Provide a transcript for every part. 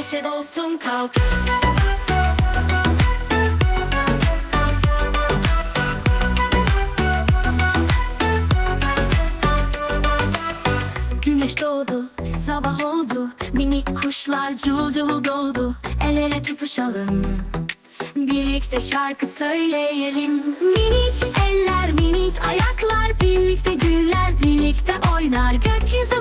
arkadaşlar neşe dolsun kalk. Güneş doğdu, sabah oldu. Minik kuşlar cıvıl cıvıl doldu El ele tutuşalım. Birlikte şarkı söyleyelim. Minik eller, minik ayaklar. Birlikte güller, birlikte oynar. Gökyüzü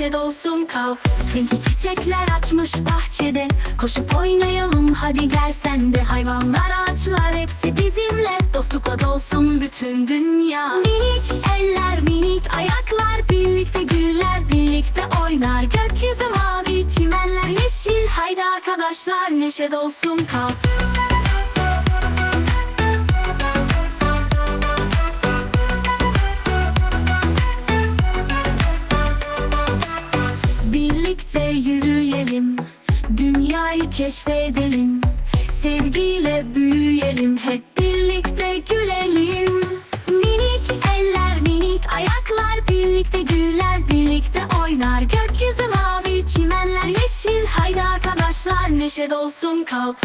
neşe dolsun kalp Renkli çiçekler açmış bahçede. Koşup oynayalım hadi gel sen de. Hayvanlar, ağaçlar hepsi bizimle. Dostlukla dolsun bütün dünya. Minik eller, minik ayaklar. Birlikte güller, birlikte oynar. Gökyüzü mavi, çimenler yeşil Haydi arkadaşlar. Neşe dolsun kalp keşfedelim. Sevgiyle büyüyelim, hep birlikte gülelim. Minik eller, minik ayaklar Birlikte güler, birlikte oynar. Gökyüzü mavi, çimenler yeşil Haydi arkadaşlar neşe dolsun kalp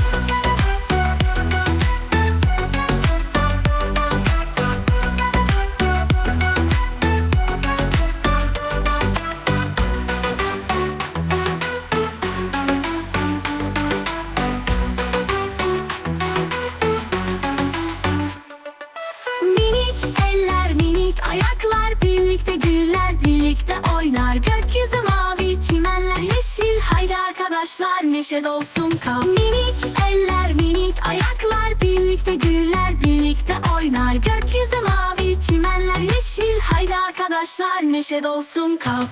Birlikte güller, birlikte oynar. Gökyüzü mavi, çimenler yeşil. Haydi arkadaşlar neşe dolsun kalp Minik eller, minik ayaklar Birlikte güller, birlikte oynar. Gökyüzü mavi, çimenler yeşil. Haydi arkadaşlar neşe dolsun kalp